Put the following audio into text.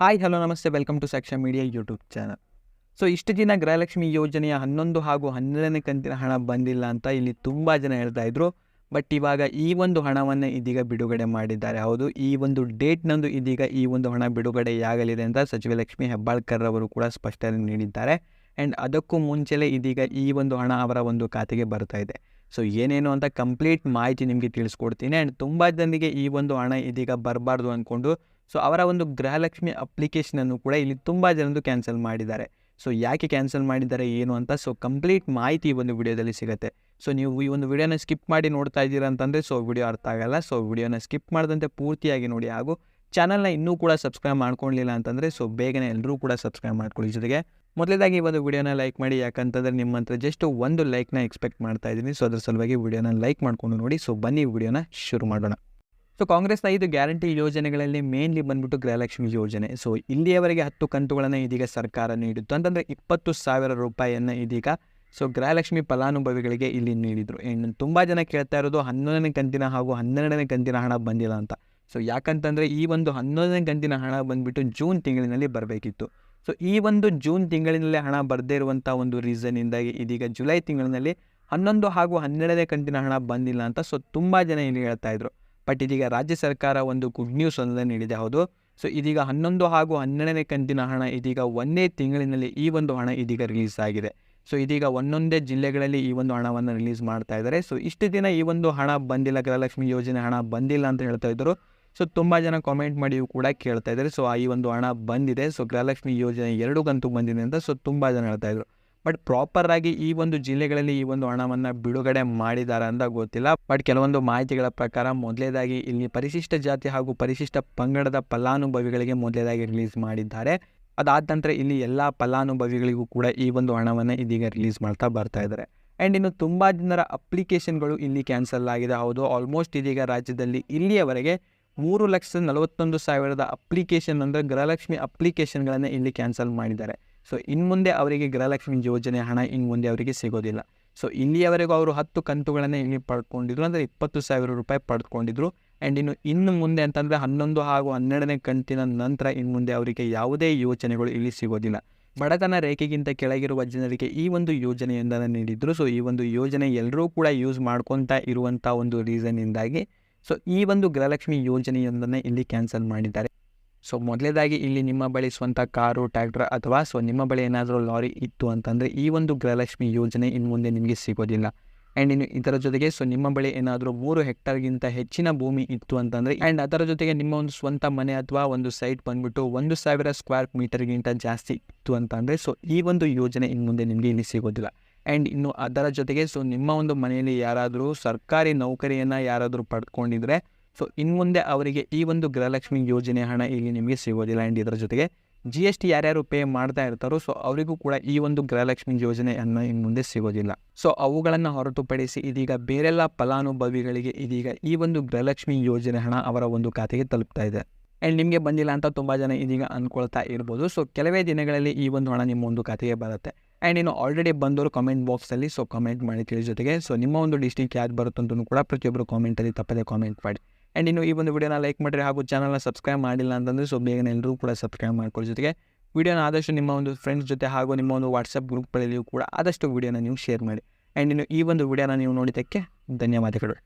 Hi hello ನಮಸ್ತೆ. Welcome to Saksha media YouTube channel so ಇಷ್ಟು ದಿನ ಗೃಹಲಕ್ಷ್ಮಿ ಯೋಜನೆಯ ಹನ್ನೊಂದು ಹಾಗೂ ಹನ್ನೆರಡನೇ ಕಂತಿನ ಹಣ ಬಂದಿಲ್ಲ ಅಂತ ಇಲ್ಲಿ ತುಂಬ ಜನ ಹೇಳ್ತಾ ಇದ್ರು. ಬಟ್ ಇವಾಗ ಈ ಒಂದು ಹಣವನ್ನು ಇದೀಗ ಬಿಡುಗಡೆ ಮಾಡಿದ್ದಾರೆ. ಹೌದು, ಈ ಒಂದು ಡೇಟ್ನಂದು ಇದೀಗ ಈ ಒಂದು ಹಣ ಬಿಡುಗಡೆಯಾಗಲಿದೆ ಅಂತ ಸಚಿವ ಲಕ್ಷ್ಮಿ ಹೆಬ್ಬಾಳ್ಕರ್ ಅವರು ಕೂಡ ಸ್ಪಷ್ಟನೆ ನೀಡಿದ್ದಾರೆ. ಆ್ಯಂಡ್ ಅದಕ್ಕೂ ಮುಂಚೆಲೇ ಇದೀಗ ಈ ಒಂದು ಹಣ ಅವರ ಒಂದು ಖಾತೆಗೆ ಬರ್ತಾ ಇದೆ. ಸೊ ಏನೇನು ಅಂತ ಕಂಪ್ಲೀಟ್ ಮಾಹಿತಿ ನಿಮಗೆ ತಿಳಿಸ್ಕೊಡ್ತೀನಿ. ಆ್ಯಂಡ್ ತುಂಬ ಜನರಿಗೆ ಈ ಒಂದು ಹಣ ಇದೀಗ ಬರಬಾರ್ದು ಅಂದ್ಕೊಂಡು ಸೊ ಅವರ ಒಂದು ಗೃಹಲಕ್ಷ್ಮಿ ಅಪ್ಲಿಕೇಶನನ್ನು ಕೂಡ ಇಲ್ಲಿ ತುಂಬ ಜನರು ಕ್ಯಾನ್ಸಲ್ ಮಾಡಿದ್ದಾರೆ. ಸೊ ಯಾಕೆ ಕ್ಯಾನ್ಸಲ್ ಮಾಡಿದ್ದಾರೆ, ಏನು ಅಂತ? ಸೊ ಕಂಪ್ಲೀಟ್ ಮಾಹಿತಿ ಒಂದು ವಿಡಿಯೋದಲ್ಲಿ ಸಿಗುತ್ತೆ. ಸೊ ನೀವು ಈ ಒಂದು ವಿಡಿಯೋನ ಸ್ಕಿಪ್ ಮಾಡಿ ನೋಡ್ತಾ ಇದ್ದೀರಾ ಅಂತಂದರೆ ಸೊ ವಿಡಿಯೋ ಅರ್ಥ ಆಗಲ್ಲ. ಸೊ ವಿಡಿಯೋನ ಸ್ಕಿಪ್ ಮಾಡದಂತೆ ಪೂರ್ತಿಯಾಗಿ ನೋಡಿ. ಹಾಗೂ ಚಾನಲ್ನ ಇನ್ನೂ ಕೂಡ ಸಬ್ಸ್ಕ್ರೈಬ್ ಮಾಡ್ಕೊಳ್ಳಿಲ್ಲ ಅಂತಂದರೆ ಸೊ ಬೇಗನೆ ಎಲ್ಲರೂ ಕೂಡ ಸಬ್ಸ್ಕ್ರೈಬ್ ಮಾಡ್ಕೊಳ್ಳಿ. ಜೊತೆಗೆ ಮೊದಲೇದಾಗಿ ಈ ಒಂದು ವಿಡಿಯೋನ ಲೈಕ್ ಮಾಡಿ. ಯಾಕಂತಂದರೆ, ನಿಮ್ಮ ಹತ್ರ ಜಸ್ಟ್ ಒಂದು ಲೈಕ್ನ ಎಕ್ಸ್ಪೆಕ್ಟ್ ಮಾಡ್ತಾ ಇದ್ದೀನಿ. ಸೊ ಅದರ ಸಲುವಾಗಿ ವಿಡಿಯೋನ ಲೈಕ್ ಮಾಡಿಕೊಂಡು ನೋಡಿ. ಸೊ ಬನ್ನಿ, ವಿಡಿಯೋನ ಶುರು ಮಾಡೋಣ. ಸೊ ಕಾಂಗ್ರೆಸ್ನ ಐದು ಗ್ಯಾರಂಟಿ ಯೋಜನೆಗಳಲ್ಲಿ ಮೇನ್ಲಿ ಬಂದ್ಬಿಟ್ಟು ಗೃಹಲಕ್ಷ್ಮಿ ಯೋಜನೆ. ಸೊ ಇಲ್ಲಿಯವರೆಗೆ ಹತ್ತು ಕಂತುಗಳನ್ನು ಇದೀಗ ಸರ್ಕಾರ ನೀಡಿತ್ತು. ಅಂತಂದರೆ ಇಪ್ಪತ್ತು ಸಾವಿರ ರೂಪಾಯಿಯನ್ನು ಇದೀಗ ಸೊ ಗೃಹಲಕ್ಷ್ಮಿ ಫಲಾನುಭವಿಗಳಿಗೆ ಇಲ್ಲಿ ನೀಡಿದರು. ಏನು ತುಂಬ ಜನ ಕೇಳ್ತಾ ಇರೋದು ಹನ್ನೊಂದನೇ ಕಂತಿನ ಹಾಗೂ ಹನ್ನೆರಡನೇ ಕಂತಿನ ಹಣ ಬಂದಿಲ್ಲ ಅಂತ. ಸೊ ಯಾಕಂತಂದರೆ ಈ ಒಂದು ಹನ್ನೊಂದನೇ ಕಂತಿನ ಹಣ ಬಂದ್ಬಿಟ್ಟು ಜೂನ್ ತಿಂಗಳಿನಲ್ಲಿ ಬರಬೇಕಿತ್ತು. ಸೊ ಈ ಒಂದು ಜೂನ್ ತಿಂಗಳಿನಲ್ಲಿ ಹಣ ಬರದೇ ಇರುವಂಥ ಒಂದು ರೀಸನ್ನಿಂದಾಗಿ ಇದೀಗ ಜುಲೈ ತಿಂಗಳಿನಲ್ಲಿ ಹನ್ನೊಂದು ಹಾಗೂ ಹನ್ನೆರಡನೇ ಕಂತಿನ ಹಣ ಬಂದಿಲ್ಲ ಅಂತ ಸೊ ತುಂಬ ಜನ ಇಲ್ಲಿ ಹೇಳ್ತಾ ಇದ್ರು. ಬಟ್ ಇದೀಗ ರಾಜ್ಯ ಸರ್ಕಾರ ಒಂದು ಗುಡ್ ನ್ಯೂಸ್ ಒಂದನ್ನು ನೀಡಿದೆ, ಹೌದು. ಸೊ ಇದೀಗ ಹನ್ನೊಂದು ಹಾಗೂ ಹನ್ನೆರಡನೇ ಕಂತಿನ ಹಣ ಇದೀಗ ಒಂದೇ ತಿಂಗಳಿನಲ್ಲಿ ಈ ಒಂದು ಹಣ ಇದೀಗ ರಿಲೀಸ್ ಆಗಿದೆ. ಸೊ ಇದೀಗ ಒಂದೊಂದೇ ಜಿಲ್ಲೆಗಳಲ್ಲಿ ಈ ಒಂದು ಹಣವನ್ನು ರಿಲೀಸ್ ಮಾಡ್ತಾ ಇದ್ದಾರೆ. ಸೊ ಇಷ್ಟು ದಿನ ಈ ಒಂದು ಹಣ ಬಂದಿಲ್ಲ, ಗೃಹಲಕ್ಷ್ಮಿ ಯೋಜನೆ ಹಣ ಬಂದಿಲ್ಲ ಅಂತ ಹೇಳ್ತಾ ಇದ್ದರು ಸೊ ತುಂಬ ಜನ ಕಾಮೆಂಟ್ ಮಾಡಿಯೂ ಕೂಡ ಕೇಳ್ತಾ ಇದ್ದಾರೆ. ಸೊ ಈ ಒಂದು ಹಣ ಬಂದಿದೆ. ಸೊ ಗೃಹಲಕ್ಷ್ಮಿ ಯೋಜನೆ ಎರಡು ಕಂತು ಬಂದಿದೆ ಅಂತ ಸೊ ತುಂಬ ಜನ ಹೇಳ್ತಾ ಇದ್ರು. ಬಟ್ ಪ್ರಾಪರ್ ಆಗಿ ಈ ಒಂದು ಜಿಲ್ಲೆಗಳಲ್ಲಿ ಈ ಒಂದು ಹಣವನ್ನು ಬಿಡುಗಡೆ ಮಾಡಿದ್ದಾರೆ ಅಂತ ಗೊತ್ತಿಲ್ಲ. ಬಟ್ ಕೆಲವೊಂದು ಮಾಹಿತಿಗಳ ಪ್ರಕಾರ ಮೊದಲೇದಾಗಿ ಇಲ್ಲಿ ಪರಿಶಿಷ್ಟ ಜಾತಿ ಹಾಗೂ ಪರಿಶಿಷ್ಟ ಪಂಗಡದ ಫಲಾನುಭವಿಗಳಿಗೆ ಮೊದಲೇದಾಗಿ ರಿಲೀಸ್ ಮಾಡಿದ್ದಾರೆ. ಅದಾದ ನಂತರ ಇಲ್ಲಿ ಎಲ್ಲ ಫಲಾನುಭವಿಗಳಿಗೂ ಕೂಡ ಈ ಒಂದು ಹಣವನ್ನು ಇದೀಗ ರಿಲೀಸ್ ಮಾಡ್ತಾ ಬರ್ತಾ ಇದ್ದಾರೆ. ಆ್ಯಂಡ್ ಇನ್ನು ತುಂಬ ಜನರ ಅಪ್ಲಿಕೇಶನ್ಗಳು ಇಲ್ಲಿ ಕ್ಯಾನ್ಸಲ್ ಆಗಿದೆ. ಹೌದು ಆಲ್ಮೋಸ್ಟ್ ಇದೀಗ ರಾಜ್ಯದಲ್ಲಿ ಇಲ್ಲಿಯವರೆಗೆ ಮೂರು ಲಕ್ಷದ ನಲವತ್ತೊಂದು ಸಾವಿರದ ಅಪ್ಲಿಕೇಶನ್ ಅಂದರೆ ಗೃಹಲಕ್ಷ್ಮಿ ಅಪ್ಲಿಕೇಶನ್ಗಳನ್ನು ಇಲ್ಲಿ ಕ್ಯಾನ್ಸಲ್ ಮಾಡಿದ್ದಾರೆ. ಸೊ ಇನ್ನು ಮುಂದೆ ಅವರಿಗೆ ಗೃಹಲಕ್ಷ್ಮಿ ಯೋಜನೆ, ಹಣ ಇನ್ನು ಮುಂದೆ ಅವರಿಗೆ ಸಿಗೋದಿಲ್ಲ. ಸೊ ಇಲ್ಲಿಯವರೆಗೂ ಅವರು ಹತ್ತು ಕಂತುಗಳನ್ನು ಇಲ್ಲಿ ಪಡ್ಕೊಂಡಿದ್ರು. ಅಂದರೆ ಇಪ್ಪತ್ತು ಸಾವಿರ ರೂಪಾಯಿ ಪಡ್ಕೊಂಡಿದ್ರು. ಆ್ಯಂಡ್ ಇನ್ನು ಇನ್ನು ಮುಂದೆ ಅಂತಂದರೆ ಹನ್ನೊಂದು ಹಾಗೂ ಹನ್ನೆರಡನೇ ಕಂತಿನ ನಂತರ ಇನ್ನು ಮುಂದೆ ಅವರಿಗೆ ಯಾವುದೇ ಯೋಜನೆಗಳು ಇಲ್ಲಿ ಸಿಗೋದಿಲ್ಲ. ಬಡತನ ರೇಖೆಗಿಂತ ಕೆಳಗಿರುವ ಜನರಿಗೆ ಈ ಒಂದು ಯೋಜನೆಯೊಂದನ್ನು ನೀಡಿದ್ರು. ಸೊ ಈ ಒಂದು ಯೋಜನೆ ಎಲ್ಲರೂ ಕೂಡ ಯೂಸ್ ಮಾಡ್ಕೊತಾ ಇರುವಂಥ ಒಂದು ರೀಸನ್ನಿಂದಾಗಿ ಸೊ ಈ ಒಂದು ಗೃಹಲಕ್ಷ್ಮಿ ಯೋಜನೆಯೊಂದನ್ನು ಇಲ್ಲಿ ಕ್ಯಾನ್ಸಲ್ ಮಾಡಿದ್ದಾರೆ. ಸೊ ಮೊದಲೇದಾಗಿ ಇಲ್ಲಿ ನಿಮ್ಮ ಬಳಿ ಸ್ವಂತ ಕಾರು, ಟ್ರ್ಯಾಕ್ಟರ್ ಅಥವಾ ಸೊ ನಿಮ್ಮ ಬಳಿ ಏನಾದರೂ ಲಾರಿ ಇತ್ತು ಅಂತಂದರೆ ಈ ಒಂದು ಗೃಹಲಕ್ಷ್ಮಿ ಯೋಜನೆ ಇನ್ನು ಮುಂದೆ ನಿಮಗೆ ಸಿಗೋದಿಲ್ಲ. ಆ್ಯಂಡ್ ಇನ್ನು ಇದರ ಜೊತೆಗೆ ಸೊ ನಿಮ್ಮ ಬಳಿ ಏನಾದರೂ ಮೂರು ಹೆಕ್ಟರ್ಗಿಂತ ಹೆಚ್ಚಿನ ಭೂಮಿ ಇತ್ತು ಅಂತಂದರೆ ಆ್ಯಂಡ್ ಅದರ ಜೊತೆಗೆ ನಿಮ್ಮ ಒಂದು ಸ್ವಂತ ಮನೆ ಅಥವಾ ಒಂದು ಸೈಟ್ ಬಂದ್ಬಿಟ್ಟು ಒಂದು ಸಾವಿರ ಸ್ಕ್ವೇರ್ ಮೀಟರ್ಗಿಂತ ಜಾಸ್ತಿ ಇತ್ತು ಅಂತಂದರೆ ಸೊ ಈ ಒಂದು ಯೋಜನೆ ಇನ್ನು ಮುಂದೆ ನಿಮಗೆ ಇಲ್ಲಿ ಸಿಗೋದಿಲ್ಲ. ಆ್ಯಂಡ್ ಇನ್ನು ಅದರ ಜೊತೆಗೆ ಸೊ ನಿಮ್ಮ ಒಂದು ಮನೆಯಲ್ಲಿ ಯಾರಾದರೂ ಸರ್ಕಾರಿ ನೌಕರಿಯನ್ನು ಯಾರಾದರೂ ಪಡ್ಕೊಂಡಿದ್ರೆ ಸೊ ಇನ್ನು ಮುಂದೆ ಅವರಿಗೆ ಈ ಒಂದು ಗೃಹಲಕ್ಷ್ಮಿ ಯೋಜನೆ ಹಣ ಇಲ್ಲಿ ನಿಮಗೆ ಸಿಗೋದಿಲ್ಲ ಆ್ಯಂಡ್ ಇದರ ಜೊತೆಗೆ ಜಿ ಎಸ್ ಟಿ ಯಾರ್ಯಾರು ಪೇ ಮಾಡ್ತಾ ಇರ್ತಾರೋ ಸೊ ಅವರಿಗೂ ಕೂಡ ಈ ಒಂದು ಗೃಹಲಕ್ಷ್ಮಿ ಯೋಜನೆಯನ್ನು ಇನ್ನು ಮುಂದೆ ಸಿಗೋದಿಲ್ಲ. ಸೊ ಅವುಗಳನ್ನು ಹೊರತುಪಡಿಸಿ ಇದೀಗ ಬೇರೆಲ್ಲ ಫಲಾನುಭವಿಗಳಿಗೆ ಇದೀಗ ಈ ಒಂದು ಗೃಹಲಕ್ಷ್ಮಿ ಯೋಜನೆ ಹಣ ಅವರ ಒಂದು ಖಾತೆಗೆ ತಲುಪ್ತಾ ಇದೆ. ಆ್ಯಂಡ್ ನಿಮಗೆ ಬಂದಿಲ್ಲ ಅಂತ ತುಂಬ ಜನ ಇದೀಗ ಅಂದ್ಕೊಳ್ತಾ ಇರ್ಬೋದು. ಸೊ ಕೆಲವೇ ದಿನಗಳಲ್ಲಿ ಈ ಒಂದು ಹಣ ನಿಮ್ಮ ಒಂದು ಖಾತೆಗೆ ಬರುತ್ತೆ. ಆ್ಯಂಡ್ ಇನ್ನು ಆಲ್ರೆಡಿ ಬಂದವರು ಕಾಮೆಂಟ್ ಬಾಕ್ಸಲ್ಲಿ ಸೊ ಕಮೆಂಟ್ ಮಾಡಿ ತಿಳಿ ಜೊತೆಗೆ ಸೊ ನಿಮ್ಮ ಒಂದು ಡಿಸ್ಟಿಕ್ ಯಾವ್ದು ಬರುತ್ತಂತೂ ಕೂಡ ಪ್ರತಿಯೊಬ್ಬರು ಕಾಮೆಂಟಲ್ಲಿ ತಪ್ಪದೆ ಕಾಮೆಂಟ್ ಮಾಡಿ. ಆ್ಯಂಡ್ ಇನ್ನು ಈ ಒಂದು ವಿಡಿಯೋನ ಲೈಕ್ ಮಾಡಿರಿ ಹಾಗೂ ಚಾನಲ್ನ ಸಬ್ಸ್ಕ್ರೈಬ್ ಮಾಡಿಲ್ಲ ಅಂತಂದರೆ ಸೊ ಬೇಗನೆ ಎಲ್ಲರೂ ಕೂಡ ಸಬ್ಸ್ಕ್ರೈಬ್ ಮಾಡ್ಕೊಳ್ಳೋ. ಜೊತೆಗೆ ವಿಡಿಯೋನ ಆದಷ್ಟು ನಿಮ್ಮ ಒಂದು ಫ್ರೆಂಡ್ಸ್ ಜೊತೆ ಹಾಗೂ ನಿಮ್ಮ ಒಂದು ವಾಟ್ಸಪ್ ಗ್ರೂಪ್ಗಳಲ್ಲಿಯೂ ಕೂಡ ಆದಷ್ಟು ವಿಡಿಯೋನ ನೀವು ಶೇರ್ ಮಾಡಿ. ಆ್ಯಂಡ್ ಇನ್ನು ಈ ಒಂದು ವಿಡಿಯೋನ ನೀವು ನೋಡಿದ್ದಕ್ಕೆ ಧನ್ಯವಾದಗಳು.